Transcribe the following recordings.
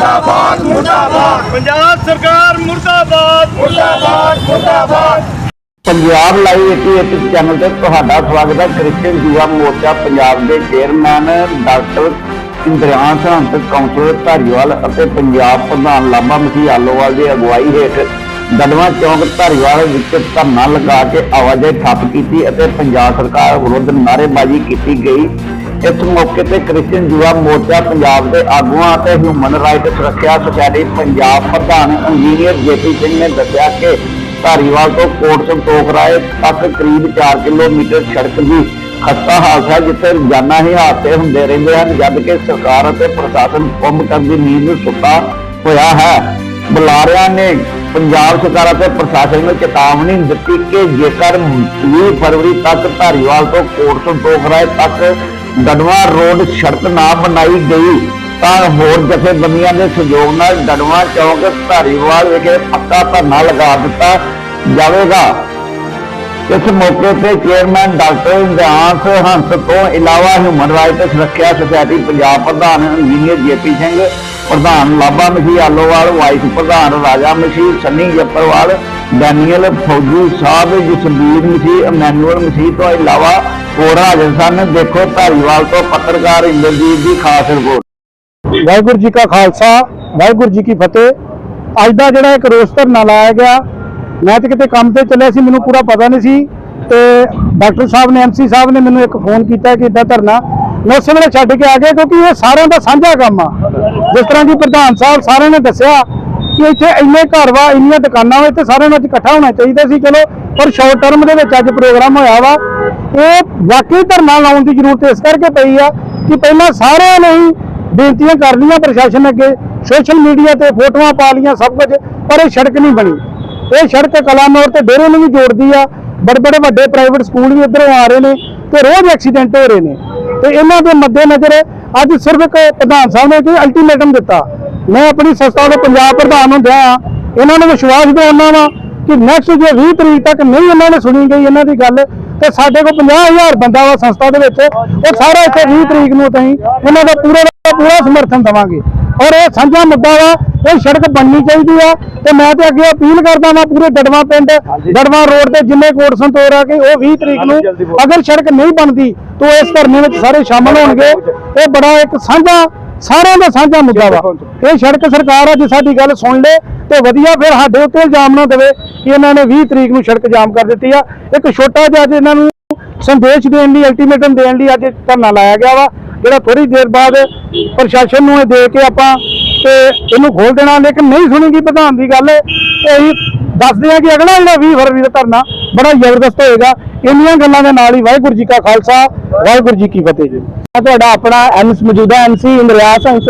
ਮੁਰਦਾਬਾਦ ਮੁਰਦਾਬਾਦ। ਪੰਜਾਬ ਸਰਕਾਰ ਮੁਰਦਾਬਾਦ। ਮੁਰਦਾਬਾਦ ਮੁਰਦਾਬਾਦ। ਪੰਜਾਬ ਲਾਈਵ 88 ਚੈਨਲ ਤੇ ਤੁਹਾਡਾ ਸਵਾਗਤ ਹੈ। ਕ੍ਰਿਸਚੀਅਨ ਯੁਵਾ ਮੋਰਚਾ ਪੰਜਾਬ ਦੇ ਚੇਅਰਮੈਨ ਡਾਕਟਰ ਇੰਦਰਿਆਨ ਸਰਹੰਦ ਕੌਂਸਲਰ ਧਾਰੀਵਾਲ ਅਤੇ ਪੰਜਾਬ ਪ੍ਰਧਾਨ ਲਾਂਬਾ ਮਸੀਹ ਆਲੋਵਾਲ ਦੀ ਅਗਵਾਈ ਹੇਠ ਦਲਵਾ ਚੌਂਕ ਧਾਰੀਵਾਲ ਵਿੱਚ ਧਰਨਾ ਲਗਾ ਕੇ ਆਵਾਜਾਈ ਠੱਪ ਕੀਤੀ ਅਤੇ ਪੰਜਾਬ ਸਰਕਾਰ ਵਿਰੁੱਧ ਨਾਅਰੇਬਾਜ਼ੀ ਕੀਤੀ ਗਈ। ਇਸ ਮੌਕੇ ਤੇ ਕ੍ਰਿਸਚੀਅਨ ਯੁਵਾ ਮੋਰਚਾ ਪੰਜਾਬ ਦੇ ਆਗੂਆਂ ਅਤੇ ਹਿਊਮਨ ਰਾਈਟ ਸੁਰੱਖਿਆ ਸੁਸਾਇਟੀ ਪੰਜਾਬ ਪ੍ਰਧਾਨ ਇੰਜੀਨੀਅਰ ਜੇਪੀ ਸਿੰਘ ਨੇ ਦੱਸਿਆ ਕਿ ਧਾਰੀਵਾਲ ਤੋਂ ਕੋਟ ਸੰਤੋਖ ਰਾਏ ਤੱਕ ਕਰੀਬ 4 ਕਿਲੋਮੀਟਰ ਸੜਕ ਦੀ ਖਸਤਾ ਹਾਲਤ ਹੈ ਜਿੱਥੇ ਰੋਜ਼ਾਨਾ ਹੀ ਹਾਦਸੇ ਹੁੰਦੇ ਰਹਿੰਦੇ ਹਨ, ਜਦ ਕਿ ਸਰਕਾਰ ਅਤੇ ਪ੍ਰਸ਼ਾਸਨ ਕੁੰਭ ਕਰਨ ਦੀ ਨੀਂਦ ਸੁੱਤਾ ਹੋਇਆ ਹੈ। ਬੁਲਾਰਿਆਂ ਨੇ ਪੰਜਾਬ ਸਰਕਾਰ ਅਤੇ ਪ੍ਰਸ਼ਾਸਨ ਨੂੰ ਚੇਤਾਵਨੀ ਦਿੱਤੀ ਕਿ ਜੇਕਰ 20 ਫਰਵਰੀ ਤੱਕ ਧਾਰੀਵਾਲ ਤੋਂ ਕੋਟ ਸੰਤੋਖ ਰਾਏ ਤੱਕ ਡਡਵਾ ਰੋਡ ਸੜਕ ਨਾ ਬਣਾਈ ਗਈ, ਤਾਂ ਹੋਰ ਜਥੇਬੰਦੀਆਂ ਦੇ ਸਹਿਯੋਗ ਨਾਲ ਡੜਵਾ ਚੌਕ ਧਾਰੀਵਾਲ ਵਿਖੇ ਪੱਕਾ ਧਰਨਾ ਲਗਾ ਦਿੱਤਾ ਜਾਵੇਗਾ। ਇਸ ਮੌਕੇ ਤੇ ਚੇਅਰਮੈਨ ਡਾਕਟਰ ਇੰਦਰਾਂਸ ਹੰਸ ਤੋਂ ਇਲਾਵਾ ਹਿਊਮਨ ਰਾਈਟਸ, ਸੁਰੱਖਿਆ ਸੁਸਾਇਟੀ ਪੰਜਾਬ ਪ੍ਰਧਾਨ ਇੰਜੀਨੀਅਰ ਜੇਪੀ ਸਿੰਘ, ਪ੍ਰਧਾਨ ਲਾਬਾ ਮਸੀਹ ਆਲੋਵਾਲ, ਵਾਈਸ ਪ੍ਰਧਾਨ ਰਾਜਾ ਮਸੀਹ ਸੰਨੀ ਜੱਪਰਵਾਲ, ਡੈਨੀਅਲ ਫੌਜੀ ਸਾਹਿਬ ਜਸਬੀਰ ਮਸੀਹ ਅਮੈਨੂਅਲ ਮਸੀਹ ਤੋਂ ਇਲਾਵਾ ਹੋਰ ਹਾਜ਼ਰ ਸਨ ਦੇਖੋ ਧਾਰੀਵਾਲ ਤੋਂ ਪੱਤਰਕਾਰ ਇੰਦਰਜੀਤ ਦੀ ਖਾਸ ਰਿਪੋਰਟ। ਵਾਹਿਗੁਰੂ ਜੀ ਕਾ ਖਾਲਸਾ, ਵਾਹਿਗੁਰੂ ਜੀ ਕੀ ਫਤਿਹ। ਅੱਜ ਦਾ ਜਿਹੜਾ ਇੱਕ ਰੋਸ ਧਰਨਾ ਲਾਇਆ ਗਿਆ, ਮੈਂ ਤੇ ਕਿਤੇ ਕੰਮ ਤੇ ਚੱਲਿਆ ਸੀ, ਮੈਨੂੰ ਪੂਰਾ ਪਤਾ ਨਹੀਂ ਸੀ। ਤੇ ਡਾਕਟਰ ਸਾਹਿਬ ਨੇ ਐਮਸੀ ਸਾਹਿਬ ਨੇ ਮੈਨੂੰ ਇੱਕ ਫੋਨ ਕੀਤਾ ਕਿ ਇਦਾਂ ਧਰਨਾ। ਮੈਂ ਉਸੇ ਵੇਲੇ ਛੱਡ ਕੇ ਆ ਗਿਆ ਕਿਉਂਕਿ ਇਹ ਸਾਰਿਆਂ ਦਾ ਸਾਂਝਾ ਕੰਮ ਆ। ਜਿਸ ਤਰ੍ਹਾਂ ਕਿ ਪ੍ਰਧਾਨ ਸਾਹਿਬ ਸਾਰਿਆਂ ਨੇ ਦੱਸਿਆ ਕਿ ਇੱਥੇ ਇੰਨੇ ਘਰ ਵਾ, ਇੰਨੀਆਂ ਦੁਕਾਨਾਂ ਵਾ, ਇੱਥੇ ਸਾਰਿਆਂ ਨੂੰ ਅੱਜ ਇਕੱਠਾ ਹੋਣਾ ਚਾਹੀਦਾ ਸੀ। ਚਲੋ, ਪਰ ਸ਼ਾਰਟ ਟਰਮ ਦੇ ਵਿੱਚ ਅੱਜ ਪ੍ਰੋਗਰਾਮ ਹੋਇਆ ਵਾ। ਇਹ ਵਾਕਈ ਧਰਨਾ ਲਾਉਣ ਦੀ ਜ਼ਰੂਰਤ ਇਸ ਕਰਕੇ ਪਈ ਆ ਕਿ ਪਹਿਲਾਂ ਸਾਰਿਆਂ ਨੇ ਹੀ ਬੇਨਤੀਆਂ ਕਰ ਲਈਆਂ ਪ੍ਰਸ਼ਾਸਨ ਅੱਗੇ ਸੋਸ਼ਲ ਮੀਡੀਆ ਤੇ ਫੋਟੋਆਂ ਪਾ ਲਈਆਂ ਸਭ ਕੁਝ, ਪਰ ਇਹ ਸੜਕ ਨਹੀਂ ਬਣੀ। ਇਹ ਸੜਕ ਕਲਾਨੌਰ ਤੇ ਡੇਰੇ ਨੂੰ ਵੀ ਜੋੜਦੀ ਆ ਬੜੇ ਬੜੇ ਵੱਡੇ ਪ੍ਰਾਈਵੇਟ ਸਕੂਲ ਵੀ ਇੱਧਰੋਂ ਆ ਰਹੇ ਨੇ ਤੇ ਰੋਜ਼ ਐਕਸੀਡੈਂਟ ਹੋ ਰਹੇ ਨੇ। ਤੇ ਇਹਨਾਂ ਦੇ ਮੱਦੇਨਜ਼ਰ ਅੱਜ ਸਿਰਫ ਇੱਕ ਪ੍ਰਧਾਨ ਸਾਹਿਬ ਨੇ ਕੋਈ ਅਲਟੀਮੇਟਮ ਦਿੱਤਾ। ਮੈਂ ਆਪਣੀ ਸੰਸਥਾ ਦੇ ਪੰਜਾਬ ਪ੍ਰਧਾਨ ਹੁੰਦਿਆਂ ਆ ਇਹਨਾਂ ਨੂੰ ਵਿਸ਼ਵਾਸ ਦਿਵਾਉਣਾ ਵਾ ਕਿ ਨੈਕਸਟ ਜੇ 20 ਤਰੀਕ ਤੱਕ ਨਹੀਂ ਇਹਨਾਂ ਨੇ ਸੁਣੀ ਗਈ ਇਹਨਾਂ ਦੀ ਗੱਲ ਤੇ ਸਾਡੇ ਕੋਲ 50000 ਬੰਦਾ ਵਾ ਸੰਸਥਾ ਦੇ ਵਿੱਚ। ਉਹ ਸਾਰਾ ਇੱਥੇ 20 ਤਰੀਕ ਨੂੰ ਅਸੀਂ ਇਹਨਾਂ ਦਾ ਪੂਰਾ ਦਾ ਪੂਰਾ ਸਮਰਥਨ ਦੇਵਾਂਗੇ। ਔਰ ਇਹ ਸਾਂਝਾ ਮੁੱਦਾ ਵਾ ਇਹ ਸੜਕ ਬਣਨੀ ਚਾਹੀਦੀ ਆ। ਤੇ ਮੈਂ ਤੇ ਅੱਗੇ ਅਪੀਲ ਕਰਦਾ ਵਾਂ ਪੂਰੇ ਡੜਵਾ ਪਿੰਡ ਡੜਵਾ ਰੋਡ ਤੇ ਜਿੰਨੇ ਕੋਟ ਸੰਤੋਰ ਆ ਕੇ ਉਹ 20 ਤਰੀਕ ਨੂੰ ਅਗਰ ਸੜਕ ਨਹੀਂ ਬਣਦੀ ਤਾਂ ਇਸ ਧਰਨੇ ਵਿੱਚ ਸਾਰੇ ਸ਼ਾਮਲ ਹੋਣਗੇ। ਇਹ ਬੜਾ ਇੱਕ ਸਾਂਝਾ ਸਾਰਿਆਂ ਦਾ ਸਾਂਝਾ ਮੁੱਦਾ ਵਾ। ਇਹ ਸੜਕ ਸਰਕਾਰ ਅੱਜ ਸਾਡੀ ਗੱਲ ਸੁਣ ਲੇ ਤੇ ਵਧੀਆ ਫਿਰ ਸਾਡੇ ਉੱਤੇ ਇਲਜ਼ਾਮ ਨਾ ਦੇਵੇ ਕਿ ਇਹਨਾਂ ਨੇ 20 ਤਰੀਕ ਨੂੰ ਸੜਕ ਜਾਮ ਕਰ ਦਿੱਤੀ ਆ। ਇੱਕ ਛੋਟਾ ਜਿਹਾ ਅੱਜ ਇਹਨਾਂ ਨੂੰ ਸੰਦੇਸ਼ ਦੇਣ ਲਈ ਅਲਟੀਮੇਟਮ ਦੇਣ ਲਈ ਅੱਜ ਧਰਨਾ ਲਾਇਆ ਗਿਆ ਵਾ। ਜਿਹੜਾ ਥੋੜੀ ਦੇਰ ਬਾਅਦ ਪ੍ਰਸ਼ਾਸਨ ਨੂੰ ਇਹ ਦੇ ਕੇ ਆਪਾਂ ਤੇ ਇਹਨੂੰ ਖੋਲ ਦੇਣਾ, ਲੇਕਿਨ ਨਹੀਂ ਸੁਣੀਗੀ ਪ੍ਰਧਾਨ ਦੀ ਗੱਲ। ਤੇ ਦੱਸਦੇ ਆ ਕਿ ਅਗਲਾ ਜਿਹੜਾ 20 ਫਰਵਰੀ ਦਾ ਧਰਨਾ ਬੜਾ ਜ਼ਬਰਦਸਤ ਹੋਏਗਾ। ਇੰਨੀਆਂ ਗੱਲਾਂ ਦੇ ਨਾਲ ਹੀ ਵਾਹਿਗੁਰੂ ਜੀ ਕਾ ਖਾਲਸਾ, ਵਾਹਿਗੁਰੂ ਜੀ ਕੀ ਫਤਿਹ ਜੀ। ਮੈਂ ਤੁਹਾਡਾ ਆਪਣਾ ਐਮਸ ਮੌਜੂਦਾ ਐਮਸੀ ਇੰਦਰਿਆਸ ਹੰਸ,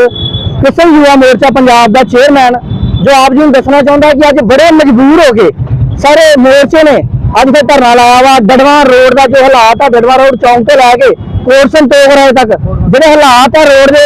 ਕਿਸੇ ਯੁਵਾ ਮੋਰਚਾ ਪੰਜਾਬ ਦਾ ਚੇਅਰਮੈਨ, ਜੋ ਆਪ ਜੀ ਨੂੰ ਦੱਸਣਾ ਚਾਹੁੰਦਾ ਕਿ ਅੱਜ ਬੜੇ ਮਜਬੂਰ ਹੋ ਗਏ ਸਾਰੇ ਮੋਰਚੇ ਨੇ ਅੱਜ ਤੇ ਧਰਨਾ ਲਾਇਆ ਵਾ। ਡੜਵਾ ਰੋਡ ਦਾ ਜੋ ਹਾਲਾਤ ਆ, ਡੜਵਾ ਰੋਡ ਚੌਂਕ ਤੋਂ ਲੈ ਕੇ ਕੋਟ ਸੰਤੋਖ ਰਾਏ ਤੱਕ। ਜਿਹੜੇ ਹਾਲਾਤ ਆ ਰੋਡ ਦੇ,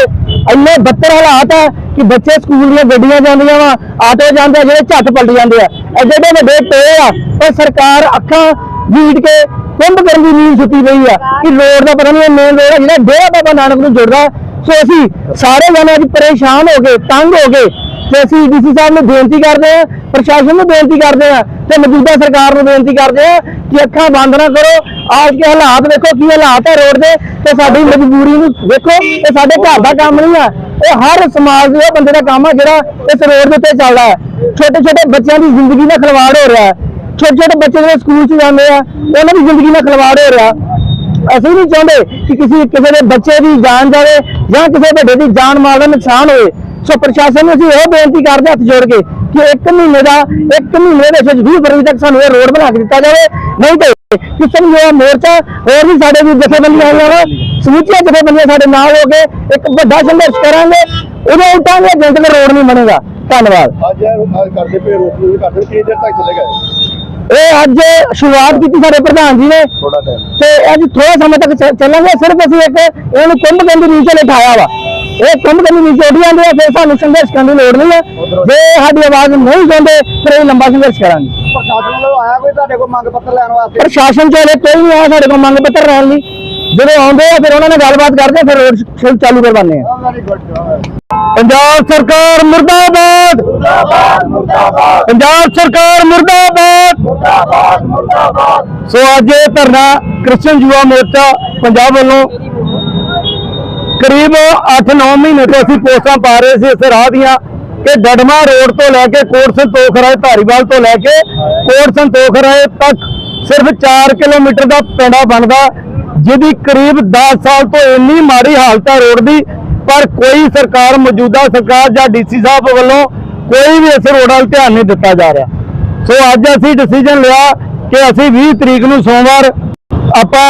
ਇੰਨੇ ਬੱਤਰ ਹਾਲਾਤ ਆ ਕਿ ਬੱਚੇ ਸਕੂਲ ਦੀਆਂ ਗੱਡੀਆਂ ਜਾਂਦੀਆਂ ਵਾ, ਆਟੋ ਜਾਂਦੇ ਆ, ਜਿਹੜੇ ਝੱਟ ਪਲਟ ਜਾਂਦੇ ਆ। ਐਡੇ ਐਡੇ ਵੱਡੇ ਟੋਏ ਆ, ਪਰ ਸਰਕਾਰ ਅੱਖਾਂ ਵੀੜ ਕੇ ਕੁੰਭ ਕਰਨ ਦੀ ਨੀਂਦ ਸੁੱਤੀ ਪਈ ਆ ਕਿ ਰੋਡ ਦਾ ਪਤਾ ਨਹੀਂ ਮੇਨ ਰੋਡ ਆ, ਜਿਹੜਾ ਡੇਰਾ ਬਾਬਾ ਨਾਨਕ ਨੂੰ ਜੁੜਦਾ। ਸੋ ਅਸੀਂ ਸਾਰੇ ਜਣੇ ਅੱਜ ਪਰੇਸ਼ਾਨ ਹੋ ਗਏ, ਤੰਗ ਹੋ ਗਏ। ਤੇ ਅਸੀਂ ਡੀਸੀ ਸਾਹਿਬ ਨੂੰ ਬੇਨਤੀ ਕਰਦੇ ਆ ਪ੍ਰਸ਼ਾਸਨ ਨੂੰ ਬੇਨਤੀ ਕਰਦੇ ਆ ਤੇ ਮੌਜੂਦਾ ਸਰਕਾਰ ਨੂੰ ਬੇਨਤੀ ਕਰਦੇ ਆ ਕਿ ਅੱਖਾਂ ਬੰਦ ਨਾ ਕਰੋ। ਆਜ ਕੇ ਹਾਲਾਤ ਵੇਖੋ, ਕੀ ਹਾਲਾਤ ਹੈ ਰੋਡ ਦੇ, ਤੇ ਸਾਡੀ ਮਜਬੂਰੀ ਨੂੰ ਵੇਖੋ, ਇਹ ਸਾਡੇ ਘਰ ਦਾ ਕੰਮ ਨਹੀਂ ਹੈ ਇਹ ਹਰ ਸਮਾਜ ਦੇ ਬੰਦੇ ਦਾ ਕੰਮ ਹੈ ਜਿਹੜਾ ਇਸ ਰੋਡ ਦੇ ਉੱਤੇ ਚੱਲਦਾ ਹੈ। ਛੋਟੇ ਛੋਟੇ ਬੱਚਿਆਂ ਦੀ ਜ਼ਿੰਦਗੀ ਨਾਲ ਖਿਲਵਾੜ ਹੋ ਰਿਹਾ ਹੈ। ਛੋਟੇ ਛੋਟੇ ਬੱਚੇ ਜਿਹੜੇ ਸਕੂਲ 'ਚ ਜਾਂਦੇ ਆ, ਉਹਨਾਂ ਦੀ ਜ਼ਿੰਦਗੀ ਨਾਲ ਖਿਲਵਾੜ ਹੋ ਰਿਹਾ। ਅਸੀਂ ਨਹੀਂ ਚਾਹੁੰਦੇ ਕਿ ਕਿਸੇ ਕਿਸੇ ਦੇ ਬੱਚੇ ਦੀ ਜਾਨ ਜਾਵੇ ਜਾਂ ਕਿਸੇ ਵੱਡੇ ਦੀ ਜਾਨ ਮਾਲ ਦਾ ਨੁਕਸਾਨ ਹੋਵੇ। ਸੋ ਪ੍ਰਸ਼ਾਸਨ ਨੂੰ ਅਸੀਂ ਇਹ ਬੇਨਤੀ ਕਰਦੇ ਹੱਥ ਜੋੜ ਕੇ ਕਿ ਇੱਕ ਮਹੀਨੇ ਦਾ ਇੱਕ ਮਹੀਨੇ ਦੇ ਵਿੱਚ 20 ਫਰਵਰੀ ਤੱਕ ਸਾਨੂੰ ਇਹ ਰੋਡ ਬਣਾ ਕੇ ਦਿੱਤਾ ਜਾਵੇ। ਨਹੀਂ ਤੇ ਕਿਸਮ ਜਿਹੜਾ ਮੋਰਚਾ ਹੋਰ ਵੀ ਸਾਡੇ ਵੀ ਜਥੇਬੰਦੀਆਂ ਆਈਆਂ ਵਾ ਸਮੁੱਚੀਆਂ ਜਥੇਬੰਦੀਆਂ ਸਾਡੇ ਨਾਲ ਹੋ ਕੇ ਇੱਕ ਵੱਡਾ ਸੰਘਰਸ਼ ਕਰਾਂਗੇ ਉਦੋਂ ਉਠਾਂਗੇ ਜਿੰਦ ਤੱਕ ਰੋਡ ਨਹੀਂ ਬਣੇਗਾ। ਧੰਨਵਾਦ। ਅੱਜ ਇਹ ਕਰਦੇ ਪਏ ਰੋਕ ਨੂੰ ਕਰਦੇ ਕਿੰਨੀ ਦੇਰ ਤੱਕ ਚੱਲੇਗਾ ਇਹ? ਅੱਜ ਸ਼ੁਰੂਆਤ ਕੀਤੀ ਸਾਡੇ ਪ੍ਰਧਾਨ ਜੀ ਨੇ। ਥੋੜਾ ਟਾਈਮ ਤੇ ਅੱਜ ਥੋੜਾ ਸਮੇਂ ਤੱਕ ਚੱਲਾਂਗੇ ਸਿਰਫ ਅਸੀਂ ਇੱਕ ਇਹਨੂੰ ਕੁੰਭ ਕੰਦੀ ਨੀਚੇ ਲਿਠਾਇਆ ਵਾ। ਇਹ ਕੁੰਭ ਕੰਦੀ ਨੀਚੇ ਉੱਡ ਜਾਂਦੇ ਆ ਫਿਰ ਸਾਨੂੰ ਸੰਘਰਸ਼ ਕਰਨ ਦੀ ਲੋੜ ਨਹੀਂ ਹੈ ਜੇ ਸਾਡੀ ਆਵਾਜ਼ ਨਹੀਂ ਸੁਣਦੇ ਫਿਰ ਇਹ ਲੰਬਾ ਸੰਘਰਸ਼ ਕਰਾਂਗੇ। ਪ੍ਰਸ਼ਾਸਨ ਵੱਲੋਂ ਆਇਆ ਕੋਈ ਤੁਹਾਡੇ ਕੋਲ ਮੰਗ ਪੱਤਰ ਲੈਣ ਵਾਸਤੇ? ਪ੍ਰਸ਼ਾਸਨ ਚੋਂ ਹਲੇ ਕੋਈ ਨਹੀਂ ਆਇਆ ਸਾਡੇ ਕੋਲ ਮੰਗ ਪੱਤਰ ਲੈਣ ਲਈ ਜਦੋਂ ਆਉਂਦੇ ਆ ਫਿਰ ਉਹਨਾਂ ਨਾਲ ਗੱਲਬਾਤ ਕਰਦੇ ਫਿਰ ਰੋਡ ਚਾਲੂ ਕਰਵਾਉਂਦੇ ਆ। ਪੰਜਾਬ ਸਰਕਾਰ ਮੁਰਦਾਬਾਦ। ਪੰਜਾਬ ਸਰਕਾਰ ਮੁਰਦਾਬਾਦ। ਸੋ ਅੱਜ ਇਹ ਧਰਨਾ ਕ੍ਰਿਸਚਨ ਯੁਵਾ ਮੋਰਚਾ ਪੰਜਾਬ ਵੱਲੋਂ ਕਰੀਬ 8-9 ਮਹੀਨੇ ਤੋਂ ਅਸੀਂ ਪੋਸਟਾਂ ਪਾ ਰਹੇ ਸੀ ਇਸ ਰਾਹ ਦੀਆਂ ਕਿ ਡਡਮਾ ਰੋਡ ਤੋਂ ਲੈ ਕੇ ਕੋਟ ਸੰਤੋਖ ਰਾਏ, ਧਾਰੀਵਾਲ ਤੋਂ ਲੈ ਕੇ ਕੋਟ ਸੰਤੋਖ ਰਾਏ ਤੱਕ ਸਿਰਫ 4 ਕਿਲੋਮੀਟਰ ਦਾ ਪਿੰਡਾ ਬਣਦਾ, ਜਿਹਦੀ ਕਰੀਬ 10 ਸਾਲ ਤੋਂ ਇੰਨੀ ਮਾੜੀ ਹਾਲਤ ਹੈ ਰੋਡ ਦੀ, ਪਰ ਕੋਈ ਸਰਕਾਰ, ਮੌਜੂਦਾ ਸਰਕਾਰ ਜਾਂ ਡੀਸੀ ਸਾਹਿਬ ਵੱਲੋਂ ਕੋਈ ਵੀ ਇਸ ਰੋਡ ਵੱਲ ਧਿਆਨ ਨਹੀਂ ਦਿੱਤਾ ਜਾ ਰਿਹਾ। ਸੋ ਅੱਜ ਅਸੀਂ ਡਿਸੀਜਨ ਲਿਆ ਕਿ ਅਸੀਂ 20 ਤਰੀਕ ਨੂੰ ਸੋਮਵਾਰ ਆਪਾਂ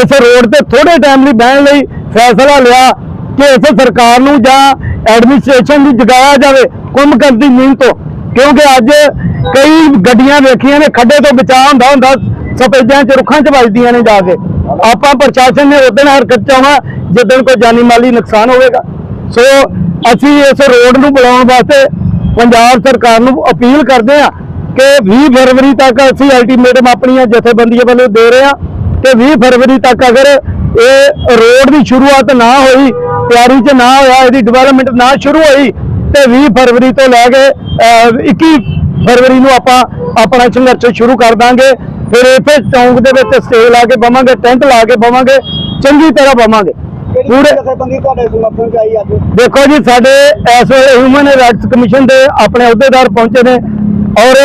ਇਸ ਰੋਡ ਤੇ ਥੋੜੇ ਟਾਈਮ ਲਈ ਬਹਿਣ ਲਈ ਫੈਸਲਾ ਲਿਆ ਕਿ ਇਸ ਸਰਕਾਰ ਨੂੰ ਜਾਂ ਐਡਮਿਨਿਸਟ੍ਰੇਸ਼ਨ ਨੂੰ ਜਗਾਇਆ ਜਾਵੇ ਕੁੰਭਕਰਨ ਦੀ ਨੀਂਦ ਤੋਂ। ਕਿਉਂਕਿ ਅੱਜ ਕਈ ਗੱਡੀਆਂ ਵੇਖੀਆਂ ਨੇ, ਖੱਡੇ ਤੋਂ ਬਚਾ ਹੁੰਦਾ ਹੁੰਦਾ ਸਫੇਦਿਆਂ ਚ, ਰੁੱਖਾਂ ਚ ਵੱਜਦੀਆਂ ਨੇ ਜਾ ਕੇ। ਆਪਾਂ ਪ੍ਰਸ਼ਾਸਨ ਨੇ ਉਦੋਂ ਹਰਕਤ ਚ ਆਉਣਾ ਜਦੋਂ ਕੋਈ ਜਾਨੀ ਮਾਲੀ ਨੁਕਸਾਨ ਹੋਵੇਗਾ। ਸੋ ਅਸੀਂ ਇਸ ਰੋਡ ਨੂੰ ਬੁਲਾਉਣ ਵਾਸਤੇ ਪੰਜਾਬ ਸਰਕਾਰ ਨੂੰ ਅਪੀਲ ਕਰਦੇ ਆ ਕਿ 20 ਫਰਵਰੀ ਤੱਕ ਅਸੀਂ ਅਲਟੀਮੇਟਮ ਆਪਣੀਆਂ ਜਥੇਬੰਦੀਆਂ ਵੱਲੋਂ ਦੇ ਰਹੇ ਆ ਕਿ 20 ਫਰਵਰੀ ਤੱਕ ਅਗਰ ਇਹ ਰੋਡ ਦੀ ਸ਼ੁਰੂਆਤ ਨਾ ਹੋਈ ਤਿਆਰੀ 'ਚ ਨਾ ਹੋਇਆ ਇਹਦੀ ਡਿਵੈਲਪਮੈਂਟ ਨਾ ਸ਼ੁਰੂ ਹੋਈ ਤੇ 20 ਫਰਵਰੀ ਤੋਂ ਲੈ ਕੇ ਅਹ, 21 ਫਰਵਰੀ ਨੂੰ ਆਪਾਂ ਆਪਣਾ ਸੰਘਰਸ਼ ਸ਼ੁਰੂ ਕਰ ਦਾਂਗੇ। ਫਿਰ ਇੱਥੇ ਚੌਂਕ ਦੇ ਵਿੱਚ ਸਟੇਜ ਲਾ ਕੇ ਬਵਾਂਗੇ ਟੈਂਟ ਲਾ ਕੇ ਬਵਾਂਗੇ ਚੰਗੀ ਤਰ੍ਹਾਂ ਬਵਾਂਗੇ। ਪੂਰੇ ਦੇਖੋ ਜੀ ਸਾਡੇ ਇਸ ਵੇਲੇ ਹਿਊਮਨ ਰਾਈਟਸ ਕਮਿਸ਼ਨ ਦੇ ਆਪਣੇ ਅਹੁਦੇਦਾਰ ਪਹੁੰਚੇ ਨੇ ਔਰ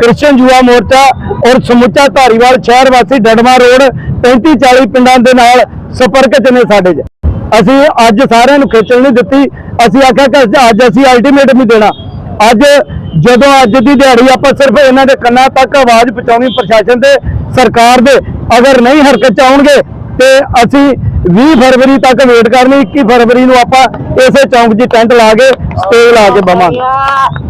ਕ੍ਰਿਸਚੀਅਨ ਯੁਵਾ ਮੋਰਚਾ ਔਰ ਸਮੁੱਚਾ ਧਾਰੀਵਾਲ ਸ਼ਹਿਰ ਵਾਸੀ ਡਡਮਾ ਰੋਡ 35 40 ਪਿੰਡਾਂ ਦੇ ਨਾਲ ਸੰਪਰਕ ਚ ਨੇ ਸਾਡੇ ਚ। ਅਸੀਂ ਅੱਜ ਸਾਰਿਆਂ ਨੂੰ ਖੇਚਲ ਨਹੀਂ ਦਿੱਤੀ। ਅਸੀਂ ਆਖਿਆ ਕਿ ਅੱਜ ਅਸੀਂ ਅਲਟੀਮੇਟਮ ਨਹੀਂ ਦੇਣਾ। ਅੱਜ ਜਦੋਂ ਅੱਜ ਦੀ ਦਿਹਾੜੀ ਆਪਾਂ ਸਿਰਫ ਇਹਨਾਂ ਦੇ ਕੰਨਾਂ ਤੱਕ ਆਵਾਜ਼ ਪਹੁੰਚਾਉਣੀ ਪ੍ਰਸ਼ਾਸਨ ਦੇ, ਸਰਕਾਰ ਦੇ। ਅਗਰ ਨਹੀਂ ਹਰਕਤ ਚ ਆਉਣਗੇ, ਤੇ ਅਸੀਂ 20 ਫਰਵਰੀ ਤੱਕ ਵੇਟ ਕਰਨੀ 21 ਫਰਵਰੀ ਨੂੰ ਆਪਾਂ ਇਸੇ ਚੌਂਕ 'ਚ ਟੈਂਟ ਲਾ ਕੇ ਸਟੇਜ ਲਾ ਕੇ ਬਵਾਂਗੇ